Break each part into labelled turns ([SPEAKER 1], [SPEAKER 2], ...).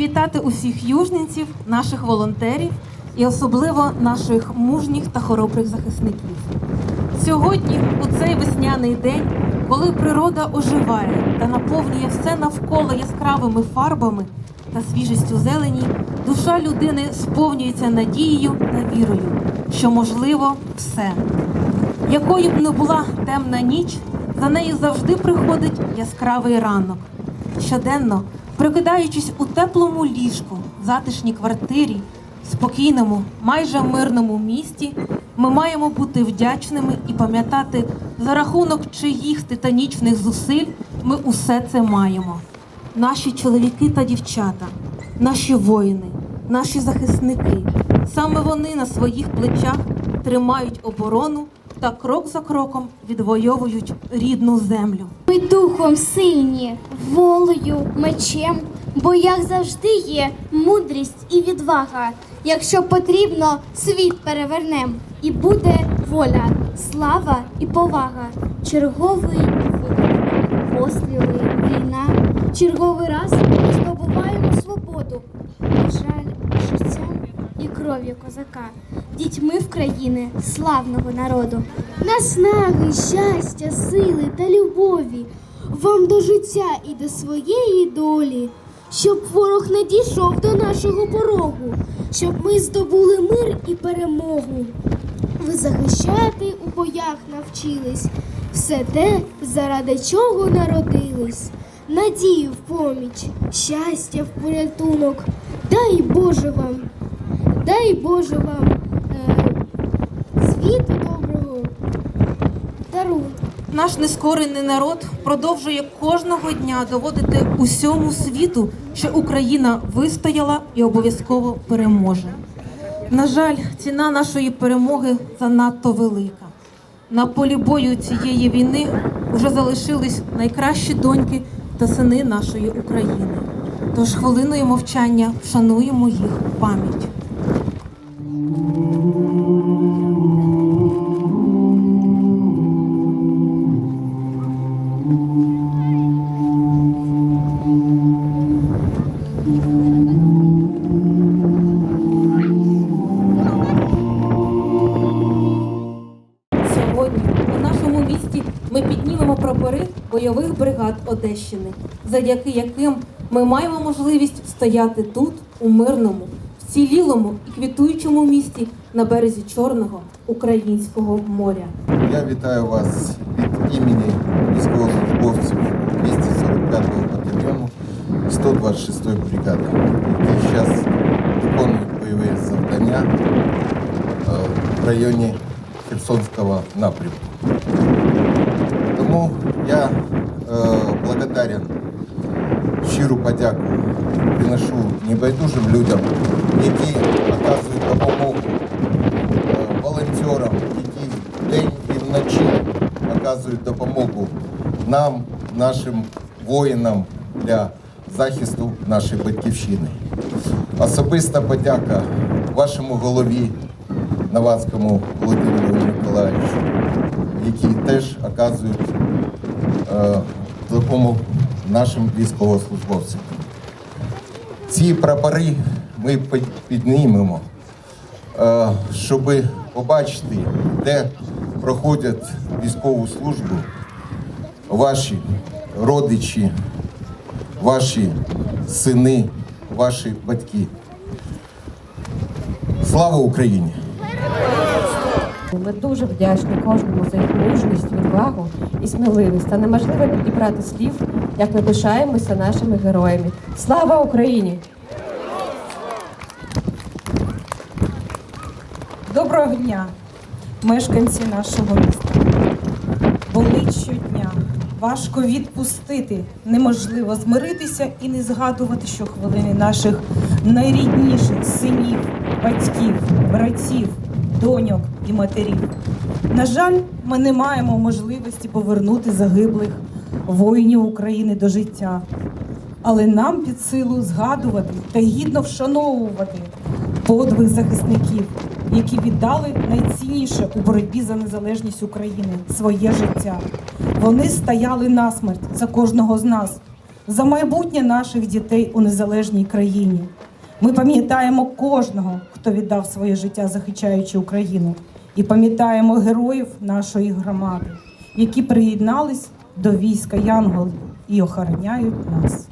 [SPEAKER 1] раді вітати усіх южненців, наших волонтерів і особливо наших мужніх та хоробрих захисників. Сьогодні, у цей весняний день, коли природа оживає та наповнює все навколо яскравими фарбами та свіжістю зелені, душа людини сповнюється надією та вірою, що можливо все. Якою б не була темна ніч, за нею завжди приходить яскравий ранок. Щоденно, прокидаючись у теплому ліжку, затишній квартирі, спокійному, майже мирному місті, ми маємо бути вдячними і пам'ятати, за рахунок чиїх титанічних зусиль ми усе це маємо. Наші чоловіки та дівчата, наші воїни, наші захисники. Саме вони на своїх плечах тримають оборону та крок за кроком відвоюють рідну землю.
[SPEAKER 2] Ми духом сильні, волею, мечем, бо як завжди є мудрість і відвага. Якщо потрібно, світ перевернем, і буде воля, слава і повага. Черговий виклик, постріли, війна. Черговий раз здобуваємо свободу. На жаль, життям і кров'ю козака, дітьми в славного народу. Наснаги, щастя, сили та любові вам до життя і до своєї долі, щоб ворог не дійшов до нашого порогу, щоб ми здобули мир і перемогу. Ви захищати у боях навчились, все те, заради чого народились. Надію в поміч, щастя в порятунок. Дай Боже вам, дай Боже вам е, світу доброго дарунку.
[SPEAKER 1] Наш нескорений народ продовжує кожного дня доводити усьому світу, що Україна вистояла і обов'язково переможе. На жаль, ціна нашої перемоги занадто велика. На полі бою цієї війни вже залишились найкращі доньки та сини нашої України. Тож хвилиною мовчання вшануємо їх пам'ять. Одещини, завдяки яким ми маємо можливість стояти тут, у мирному, вцілілому і квітуючому місті на березі Чорного українського моря.
[SPEAKER 3] Я вітаю вас від імені військовослужбовців 245-го батальйону 126-ї бригади, які зараз виконують бойові завдання е, в районі Херсонського напрямку. Тому я благодарен, щиру подяку приношу небайдужим людям, які оказують допомогу е, волонтерам, які вдень і вночі оказують допомогу нам, нашим воїнам для захисту нашої батьківщини. Особиста подяка вашому голові Навацькому Володимиру Миколаївичу, які теж оказують е, допомогу нашим військовослужбовцям. Ці прапори ми піднімемо, е, щоб побачити, де проходять військову службу ваші родичі, ваші сини, ваші батьки. Слава Україні!
[SPEAKER 4] Ми дуже вдячні кожному за їх мужність, відвагу і сміливість. Та неможливо підібрати слів, як ми пишаємося нашими героями. Слава Україні!
[SPEAKER 5] Доброго дня, мешканці нашого міста. Болить щодня. Важко відпустити, неможливо змиритися і не згадувати щохвилини наших найрідніших синів, батьків, братів, доньок і матерів. На жаль, ми не маємо можливості повернути загиблих воїнів України до життя. Але нам під силу згадувати та гідно вшановувати подвиг захисників, які віддали найцінніше у боротьбі за незалежність України своє життя. Вони стояли насмерть за кожного з нас, за майбутнє наших дітей у незалежній країні. Ми пам'ятаємо кожного, хто віддав своє життя, захищаючи Україну, і пам'ятаємо героїв нашої громади, які приєднались до війська Янгол і охороняють нас.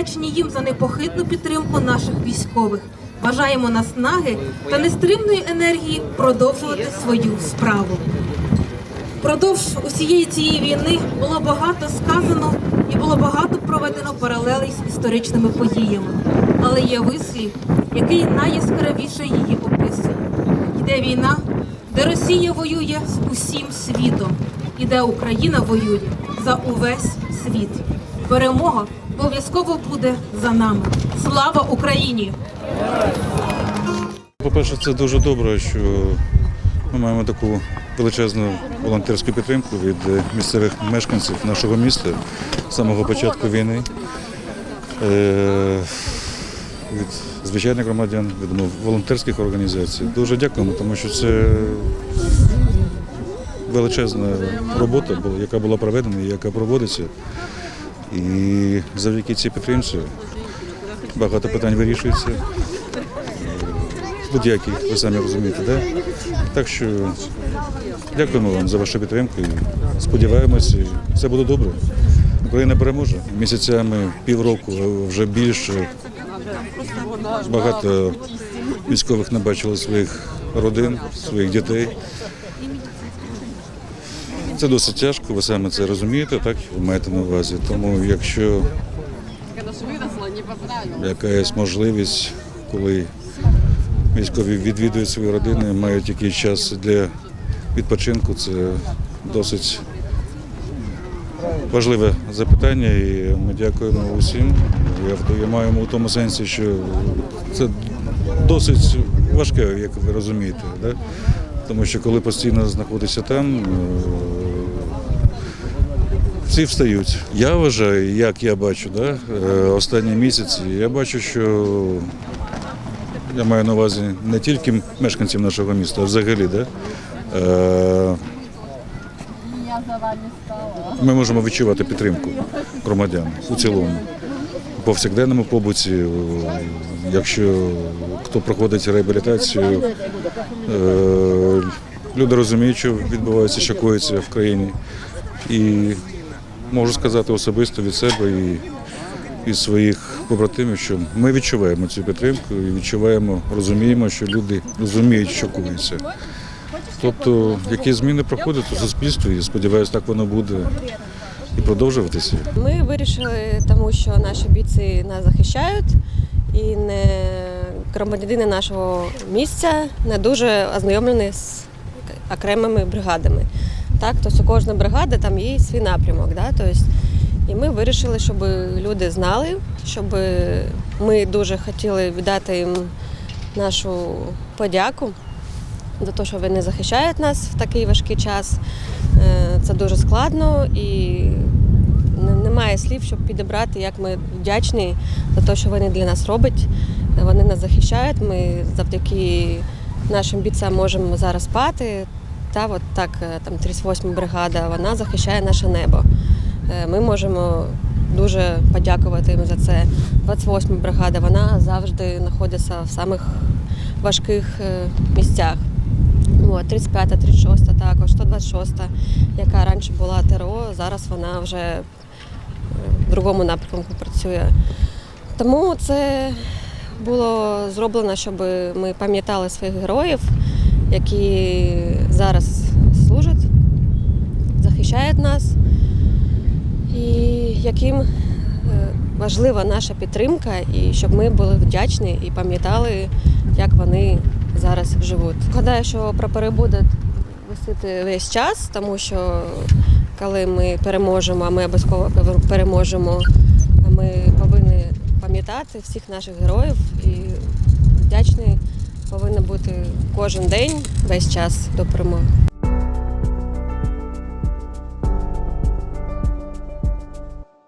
[SPEAKER 1] Вдячні їм за непохитну підтримку наших військових. Бажаємо наснаги та нестримної енергії продовжувати свою справу. Впродовж усієї цієї війни було багато сказано і було багато проведено паралелей з історичними подіями. Але є вислів, який найяскравіше її описує. Йде війна, де Росія воює з усім світом, і де Україна воює за увесь світ. Перемога обов'язково буде за нами. Слава Україні!
[SPEAKER 6] По-перше, це дуже добре, що ми маємо таку величезну волонтерську підтримку від місцевих мешканців нашого міста з самого початку війни. Е, Від звичайних громадян, від ну, волонтерських організацій. Дуже дякуємо, тому що це величезна робота, яка була проведена і яка проводиться. І завдяки цій підтримці багато питань вирішується будь-який, ви самі розумієте, да? Так що дякуємо вам за вашу підтримку і сподіваємося, все буде добре. Україна переможе місяцями, півроку, вже більше. Багато військових не бачили своїх родин, своїх дітей. Це досить тяжко, ви самі це розумієте, так ви маєте на увазі. Тому якщо якась можливість, коли військові відвідують свої родини, мають якийсь час для відпочинку. Це досить важливе запитання, і ми дякуємо усім. Я, маю у тому сенсі, що це досить важке, як ви розумієте. Да? Тому що коли постійно знаходишся там, всі встають. Я вважаю, як я бачу, да, е, останні місяці, я бачу, що я маю на увазі не тільки мешканців нашого міста, а взагалі, да? Е, ми можемо відчувати підтримку громадян у цілому. У повсякденному побуті, якщо хто проходить реабілітацію, е, люди розуміють, що відбувається, що коїться в країні. І можу сказати особисто від себе і від своїх побратимів, що ми відчуваємо цю підтримку і відчуваємо, розуміємо, що люди розуміють, що коїться. Тобто, які зміни проходять у суспільстві, і сподіваюся, так воно буде і продовжуватися.
[SPEAKER 4] Ми вирішили, тому що наші бійці нас захищають, і не громадянини нашого місця не дуже ознайомлені з окремими бригадами. Так, тобто у кожної бригади там є свій напрямок. Да? Тобто, і ми вирішили, щоб люди знали, щоб ми дуже хотіли віддати їм нашу подяку за те, що вони захищають нас в такий важкий час. Е, Це дуже складно і немає слів, щоб підібрати, як ми вдячні за те, що вони для нас роблять. Вони нас захищають. Ми завдяки нашим бійцям можемо зараз спати. Та от так, е, там 38 бригада, вона захищає наше небо. Е, Ми можемо дуже подякувати їм за це. 28 бригада, вона завжди знаходиться в самих важких е, місцях. От, 35, 36 також, 126-та, яка раніше була ТРО, зараз вона вже в другому напрямку працює. Тому це було зроблено, щоб ми пам'ятали своїх героїв, які зараз служать, захищають нас, і яким е, важлива наша підтримка, і щоб ми були вдячні і пам'ятали, як вони зараз живуть. Гадаю, що прапори будуть висити весь час, тому що коли ми переможемо, а ми обов'язково переможемо, ми повинні пам'ятати всіх наших героїв і вдячні повинні бути кожен день, весь час до перемоги.